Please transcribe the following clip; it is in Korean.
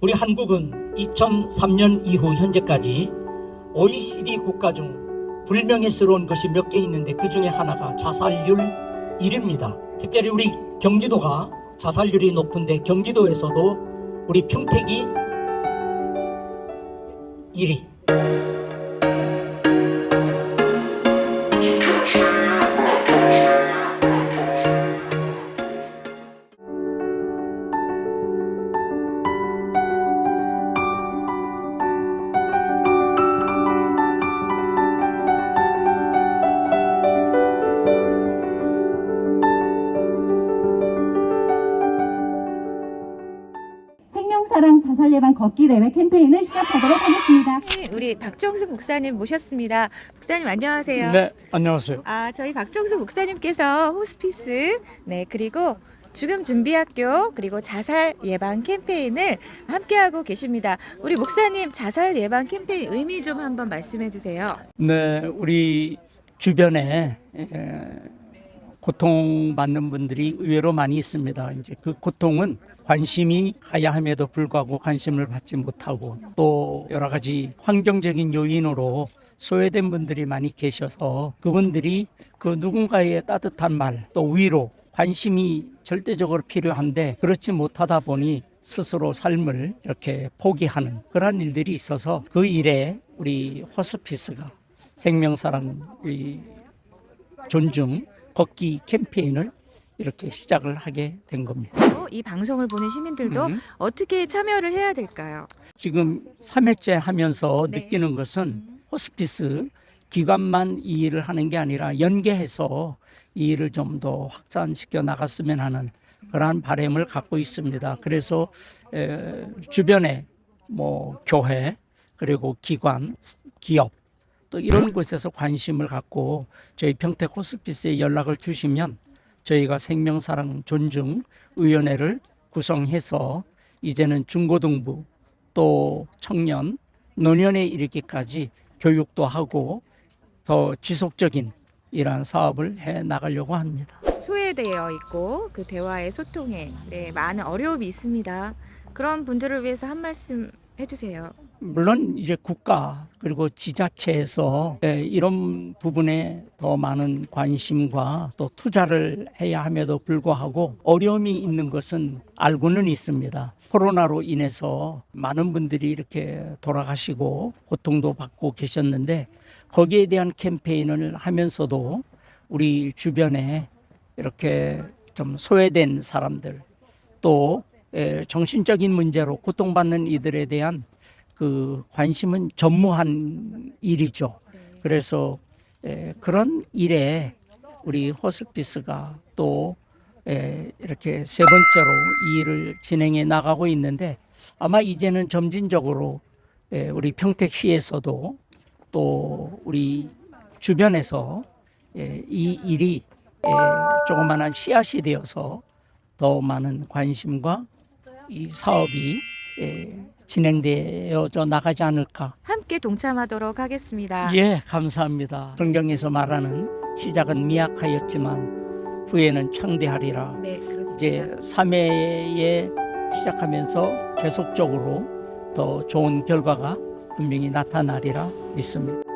우리 한국은 2003년 이후 현재까지 OECD 국가 중 불명예스러운 것이 몇 개 있는데 그 중에 하나가 자살률 1위입니다. 특별히 우리 경기도가 자살률이 높은데 경기도에서도 우리 평택이 1위. 생명사랑 자살 예방 걷기 대회 캠페인을 시작하도록 하겠습니다. 우리 박정숙 목사님 모셨습니다. 목사님 안녕하세요. 네, 안녕하세요. 아, 저희 박정숙 목사님께서 호스피스, 네, 그리고 죽음 준비 학교, 그리고 자살 예방 캠페인을 함께하고 계십니다. 우리 목사님 자살 예방 캠페인 의미 좀 한번 말씀해 주세요. 네, 우리 주변에 에, 고통받는 분들이 의외로 많이 있습니다. 이제 그 고통은 관심이 가야 함에도 불구하고 관심을 받지 못하고 또 여러 가지 환경적인 요인으로 소외된 분들이 많이 계셔서 그분들이 그 누군가의 따뜻한 말, 또 위로, 관심이 절대적으로 필요한데 그렇지 못하다 보니 스스로 삶을 이렇게 포기하는 그러한 일들이 있어서 그 일에 우리 호스피스가 생명사랑 이 존중 걷기 캠페인을 이렇게 시작을 하게 된 겁니다. 또이 방송을 보는 시민들도 음. 어떻게 참여를 해야 될까요? 지금 3회째 하면서 네. 느끼는 것은 호스피스 기관만 이 일을 하는 게 아니라 연계해서 이 일을 좀 더 확산시켜 나갔으면 하는 그러한 바람을 갖고 있습니다. 그래서 에, 주변에 뭐 교회 그리고 기관, 기업 또 이런 곳에서 관심을 갖고 저희 평택 호스피스에 연락을 주시면 저희가 생명사랑 존중 위원회를 구성해서 이제는 중고등부 또 청년 노년에 이르기까지 교육도 하고 더 지속적인 이러한 사업을 해 나가려고 합니다. 소외되어 있고 그 대화의 소통에 네, 많은 어려움이 있습니다. 그런 분들을 위해서 한 말씀 해주세요. 물론 이제 국가 그리고 지자체에서 예, 이런 부분에 더 많은 관심과 또 투자를 해야 함에도 불구하고 어려움이 있는 것은 알고는 있습니다. 코로나로 인해서 많은 분들이 이렇게 돌아가시고 고통도 받고 계셨는데 거기에 대한 캠페인을 하면서도 우리 주변에 이렇게 좀 소외된 사람들 또 에, 정신적인 문제로 고통받는 이들에 대한 그 관심은 전무한 일이죠. 그래서 에, 그런 일에 우리 호스피스가 또 에, 이렇게 세 번째로 이 일을 진행해 나가고 있는데 아마 이제는 점진적으로 에, 우리 평택시에서도 또 우리 주변에서 에, 이 일이 에, 조그마한 씨앗이 되어서 더 많은 관심과 이 사업이 에, 진행되어져 나가지 않을까. 함께 동참하도록 하겠습니다. 예, 감사합니다. 성경에서 말하는 시작은 미약하였지만 후에는 창대하리라. 네, 그렇습니다. 이제 3회에 시작하면서 계속적으로 더 좋은 결과가 분명히 나타나리라 믿습니다.